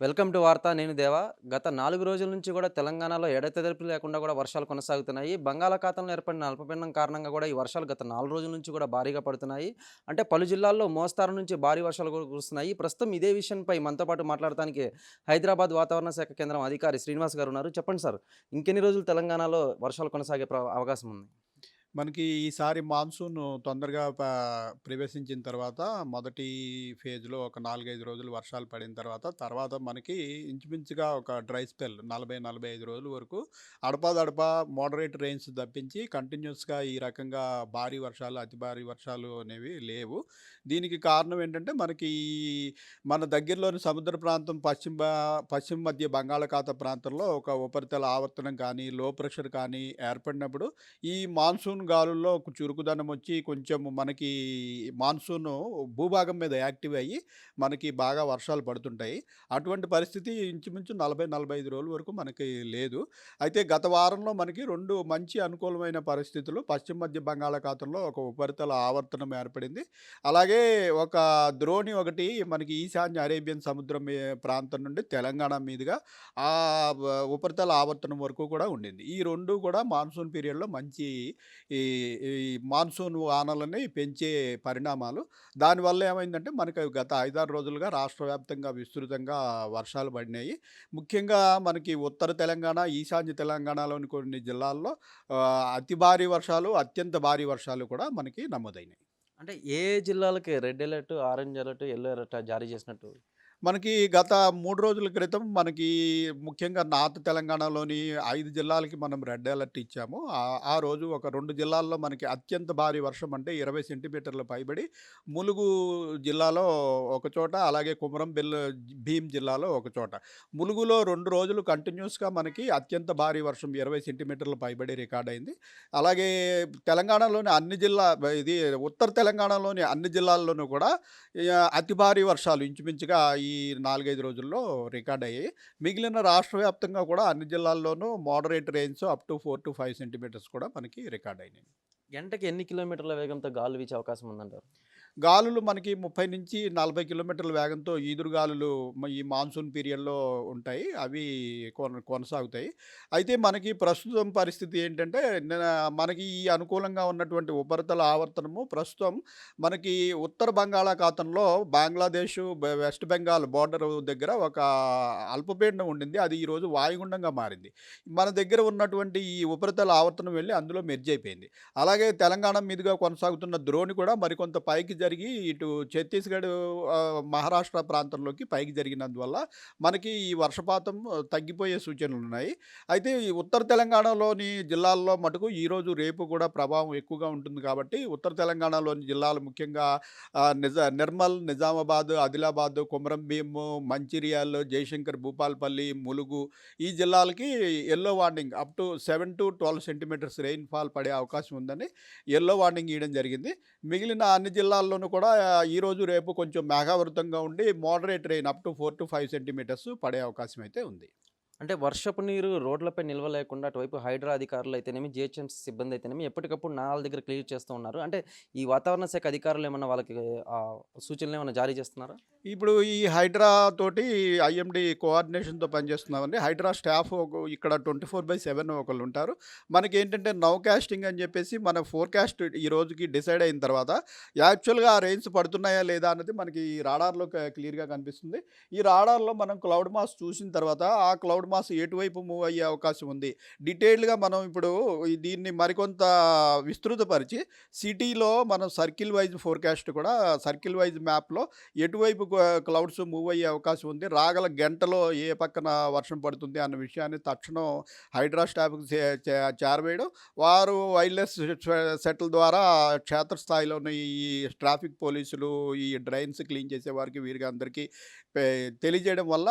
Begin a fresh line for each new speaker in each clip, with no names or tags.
Welcome to వార్త నేను దేవా. గత నాలుగు రోజుల నుంచి కూడా తెలంగాణలో ఎడతెరిపి లేకుండా కూడా వర్షాలు కొనసాగుతున్నాయి. బంగాళాఖాతంలో ఏర్పడిన అల్పపీడనం కారణంగా కూడా ఈ వర్షాలు గత నాలుగు రోజుల నుంచి కూడా భారీగా పడుతున్నాయి. అంటే పలు జిల్లాల్లో మోస్తారు నుంచి భారీ వర్షాలు కూడా కురుస్తున్నాయి. ప్రస్తుతం ఇదే విషయంపై మనతో పాటు మాట్లాడటానికి హైదరాబాద్ వాతావరణ శాఖ కేంద్రం అధికారి శ్రీనివాస్ గారు ఉన్నారు. చెప్పండి సార్ ఇంకెన్ని రోజులు తెలంగాణలో వర్షాలు కొనసాగే అవకాశం ఉంది?
మనకి ఈసారి మాన్సూన్ తొందరగా ప ప్రవేశించిన తర్వాత మొదటి ఫేజ్‌లో ఒక 4, 5 రోజులు వర్షాలు పడిన తర్వాత, తర్వాత మనకి ఇంచుమించుగా ఒక డ్రై స్పెల్ 40, 45 రోజుల వరకు అడపాదడపా మోడరేట్ రెయిన్స్ తప్పించి కంటిన్యూస్గా ఈ రకంగా భారీ వర్షాలు, అతి భారీ వర్షాలు అనేవి లేవు. దీనికి కారణం ఏంటంటే మనకి మన దగ్గరలోని సముద్ర ప్రాంతం పశ్చిమ పశ్చిమ మధ్య బంగాళాఖాత ప్రాంతంలో ఒక ఉపరితల ఆవర్తనం కానీ, లో ప్రెషర్ కానీ ఏర్పడినప్పుడు ఈ మాన్సూన్ గాలుల్లో చురుకుదనం వచ్చి కొంచెం మనకి మాన్సూన్ భూభాగం మీద యాక్టివ్ అయ్యి మనకి బాగా వర్షాలు పడుతుంటాయి. అటువంటి పరిస్థితి ఇంచుమించు 40, 45 రోజుల వరకు మనకి లేదు. అయితే గత వారంలో మనకి రెండు మంచి అనుకూలమైన పరిస్థితులు పశ్చిమ మధ్య బంగాళాఖాతంలో ఒక ఉపరితల ఆవర్తనం ఏర్పడింది. అలాగే ఒక ద్రోణి ఒకటి మనకి ఈశాన్య అరేబియన్ సముద్రం ప్రాంతం నుండి తెలంగాణ మీదుగా ఆ ఉపరితల ఆవర్తనం వరకు కూడా ఉండింది. ఈ రెండు కూడా మాన్సూన్ పీరియడ్‌లో మంచి ఈ ఈ మాన్సూన్ వానలని పెంచే పరిణామాలు. దానివల్ల ఏమైందంటే మనకి గత 5, 6 రోజులుగా రాష్ట్ర వ్యాప్తంగా విస్తృతంగా వర్షాలు పడినాయి. ముఖ్యంగా మనకి ఉత్తర తెలంగాణ, ఈశాన్య తెలంగాణలోని కొన్ని జిల్లాల్లో అతి భారీ వర్షాలు, అత్యంత భారీ వర్షాలు కూడా మనకి నమోదైనాయి.
అంటే ఏ జిల్లాలకి red alert, orange alert, yellow alert జారీ చేసినట్టు?
మనకి గత మూడు రోజుల క్రితం మనకి ముఖ్యంగా నార్త్ తెలంగాణలోని ఐదు జిల్లాలకి మనం రెడ్ అలర్ట్ ఇచ్చాము. ఆ రోజు ఒక రెండు జిల్లాల్లో మనకి అత్యంత భారీ వర్షం అంటే 20 సెంటీమీటర్ల పైబడి ములుగు జిల్లాలో ఒక చోట, అలాగే కుమరం బిల్ భీం జిల్లాలో ఒక చోట. ములుగులో రెండు రోజులు కంటిన్యూస్గా మనకి అత్యంత భారీ వర్షం 20 సెంటీమీటర్ల పైబడి రికార్డ్ అయింది. అలాగే తెలంగాణలోని అన్ని జిల్లా ఇది ఉత్తర తెలంగాణలోని అన్ని జిల్లాల్లోనూ కూడా అతి భారీ వర్షాలు ఇంచుమించుగా ఈ 4, 5 రోజుల్లో రికార్డ్ అయ్యాయి. మిగిలిన రాష్ట్ర వ్యాప్తంగా కూడా అన్ని జిల్లాల్లోనూ moderate range up to 4-5 centimetres కూడా మనకి రికార్డ్ అయినాయి.
గంటకి ఎన్ని కిలోమీటర్ల వేగంతో గాలు వీచే అవకాశం ఉందంటారు?
గాలులు మనకి 30-40 కిలోమీటర్ల వేగంతో ఈదురుగాలులు ఈ మాన్సూన్ పీరియడ్‌లో ఉంటాయి. అవి కొన కొనసాగుతాయి. అయితే మనకి ప్రస్తుతం పరిస్థితి ఏంటంటే మనకి ఈ అనుకూలంగా ఉన్నటువంటి ఉపరితల ఆవర్తనము ప్రస్తుతం మనకి ఉత్తర బంగాళాఖాతంలో బంగ్లాదేశ్, వెస్ట్ బెంగాల్ బోర్డర్ దగ్గర ఒక అల్పపీడనం ఉండింది. అది ఈరోజు వాయుగుండంగా మారింది. మన దగ్గర ఉన్నటువంటి ఈ ఉపరితల ఆవర్తనం వెళ్ళి అందులో మెర్జ్ అయిపోయింది. అలాగే తెలంగాణ మీదుగా కొనసాగుతున్న ద్రోణి కూడా మరికొంత పైకి జరిగి ఇటు ఛత్తీస్‌గఢ్ మహారాష్ట్ర ప్రాంతంలోకి పైకి జరిగినందువల్ల మనకి ఈ వర్షపాతం తగ్గిపోయే సూచనలు ఉన్నాయి అయితే ఈ ఉత్తర తెలంగాణలోని జిల్లాల్లో మటుకు ఈరోజు, రేపు కూడా ప్రభావం ఎక్కువగా ఉంటుంది కాబట్టి ఉత్తర తెలంగాణలోని జిల్లాలు ముఖ్యంగా నిజా నిజ నిర్మల్, నిజామాబాద్, ఆదిలాబాద్, కొమరం భీము మంచిర్యాల్, జయశంకర్ భూపాలపల్లి, ములుగు ఈ జిల్లాలకి yellow warning up to 7-12 centimetres rainfall పడే అవకాశం ఉందని ఎల్లో వార్నింగ్ ఇవ్వడం జరిగింది. మిగిలిన అన్ని జిల్లాల్లో జిల్లాల్లోనూ కూడా ఈరోజు, రేపు కొంచెం మేఘావృతంగా ఉండి moderate rain up to 4-5 centimetres పడే అవకాశం అయితే ఉంది.
అంటే వర్షపు నీరు రోడ్లపై నిల్వ లేకుండా అటువైపు హైడ్రా అధికారులు అయితేనేమి, జిహెచ్ఎంసీ సిబ్బంది అయితేనేమి ఎప్పటికప్పుడు నాలాల దగ్గర క్లియర్ చేస్తూ ఉన్నారు. అంటే ఈ వాతావరణ శాఖ అధికారులు ఏమన్నా వాళ్ళకి సూచనలు ఏమైనా జారీ చేస్తున్నారా?
ఇప్పుడు ఈ హైడ్రా తోటి ఐఎండి కోఆర్డినేషన్‌తో పనిచేస్తున్నామండి. హైడ్రా స్టాఫ్ ఇక్కడ ట్వంటీ ఫోర్ బై సెవెన్ ఒకళ్ళు ఉంటారు మనకి ఏంటంటే నౌ కాస్టింగ్ అని చెప్పేసి మన ఫోర్‌కాస్ట్ ఈ రోజుకి డిసైడ్ అయిన తర్వాత యాక్చువల్‌గా ఆ రేంజ్ పడుతున్నాయా లేదా అన్నది మనకి ఈ రాడార్‌లో క్లియర్‌గా కనిపిస్తుంది. ఈ రాడార్‌లో మనం క్లౌడ్ మాస్ చూసిన తర్వాత ఆ క్లౌడ్ మాస్ ఎటువైపు మూవ్ అయ్యే అవకాశం ఉంది. డీటెయిల్డ్‌గా మనం ఇప్పుడు దీన్ని మరికొంత విస్తృతపరిచి సిటీలో మనం సర్కిల్ వైజ్ ఫోర్‌కాస్ట్ కూడా సర్కిల్ వైజ్ మ్యాప్‌లో ఎటువైపు క్లౌడ్స్ మూవ్ అయ్యే అవకాశం ఉంది. రాగల గంటలో ఏ పక్కన వర్షం పడుతుంది అన్న విషయాన్ని తక్షణం హైడ్రా స్టాఫ్‌కి చే చేరవేయడం. వారు వైర్‌లెస్ సెటిల్ ద్వారా క్షేత్రస్థాయిలోని ఈ ట్రాఫిక్ పోలీసులు, ఈ డ్రైన్స్ క్లీన్ చేసేవారికి వీరికి అందరికీ తెలియజేయడం వల్ల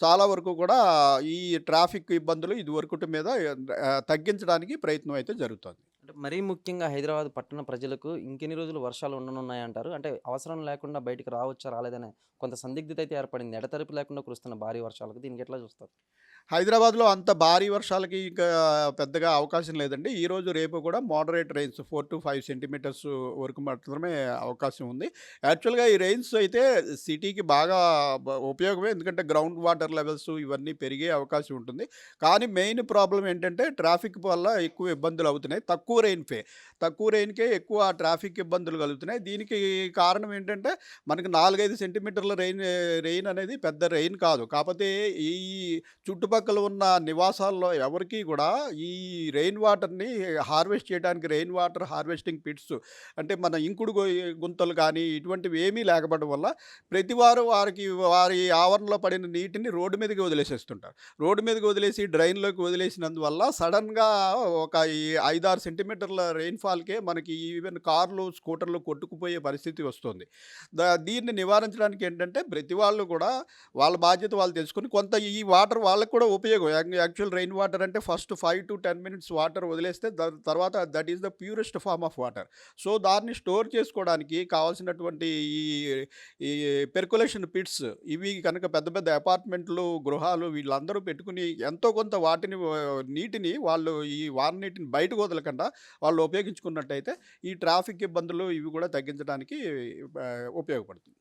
చాలా వరకు కూడా ఈ ట్రాఫిక్ ఇబ్బందులు ఇది ఇదివరకటి మీద తగ్గించడానికి ప్రయత్నం అయితే జరుగుతుంది
అంటే మరీ ముఖ్యంగా హైదరాబాద్ పట్టణ ప్రజలకు ఇంకెన్ని రోజులు వర్షాలు ఉండనున్నాయంటారు? అంటే అవసరం లేకుండా బయటికి రావచ్చా, రాలేదనే కొంత సందిగ్ధత అయితే ఏర్పడింది ఎడతెరిపి లేకుండా కురుస్తున్న భారీ వర్షాలకు దీనికి ఎట్లా చూస్తారు
హైదరాబాద్లో అంత భారీ వర్షాలకి ఇంకా పెద్దగా అవకాశం లేదండి. ఈరోజు రేపు కూడా moderate rains four to five centimetres వరకు మాత్రమే అవకాశం ఉంది. యాక్చువల్గా ఈ రెయిన్స్ అయితే సిటీకి బాగా ఉపయోగమే. ఎందుకంటే గ్రౌండ్ వాటర్ లెవెల్స్ ఇవన్నీ పెరిగే అవకాశం ఉంటుంది. కానీ మెయిన్ ప్రాబ్లం ఏంటంటే ట్రాఫిక్ వల్ల ఎక్కువ ఇబ్బందులు అవుతున్నాయి. తక్కువ రెయిన్ఫే తక్కువ రెయిన్కే ఎక్కువ ట్రాఫిక్ ఇబ్బందులు కలుగుతున్నాయి. దీనికి కారణం ఏంటంటే మనకి నాలుగైదు సెంటీమీటర్ల రెయిన్ రెయిన్ అనేది పెద్ద రెయిన్ కాదు. కాకపోతే ఈ చుట్టుపక్కల చుట్టుపక్కల ఉన్న నివాసాల్లో ఎవరికీ కూడా ఈ రెయిన్ వాటర్ని హార్వెస్ట్ చేయడానికి రెయిన్ వాటర్ హార్వెస్టింగ్ పిట్స్ అంటే మన ఇంకుడు గుంతలు కానీ ఇటువంటివి ఏమీ లేకపోవడం వల్ల ప్రతి వారు వారికి వారి ఆవరణలో పడిన నీటిని రోడ్డు మీదకి వదిలేసేస్తుంటారు. రోడ్డు మీదకి వదిలేసి డ్రైన్లోకి వదిలేసినందువల్ల సడన్గా ఒక ఈ ఐదారు సెంటీమీటర్ల రెయిన్ఫాల్కే మనకి ఈవెన్ కార్లు స్కూటర్లు కొట్టుకుపోయే పరిస్థితి వస్తుంది. దా దీన్ని నివారించడానికి ఏంటంటే ప్రతి వాళ్ళు కూడా వాళ్ళ బాధ్యత వాళ్ళు తెలుసుకొని కొంత ఈ వాటర్ వాళ్ళకి కూడా ఉపయోగం. యాక్చువల్ రెయిన్ వాటర్ అంటే first five to ten minutes water వదిలేస్తే తర్వాత that is the purest form of water so దాన్ని స్టోర్ చేసుకోవడానికి కావాల్సినటువంటి ఈ ఈ పెర్కులేషన్ పిట్స్ ఇవి కనుక పెద్ద పెద్ద అపార్ట్మెంట్లు గృహాలు వీళ్ళందరూ పెట్టుకుని ఎంతో కొంత వాటిని నీటిని వాళ్ళు ఈ వాన నీటిని బయటకు వదలకుండా వాళ్ళు ఉపయోగించుకున్నట్టయితే ఈ ట్రాఫిక్ ఇబ్బందులు ఇవి కూడా తగ్గించడానికి ఉపయోగపడుతుంది.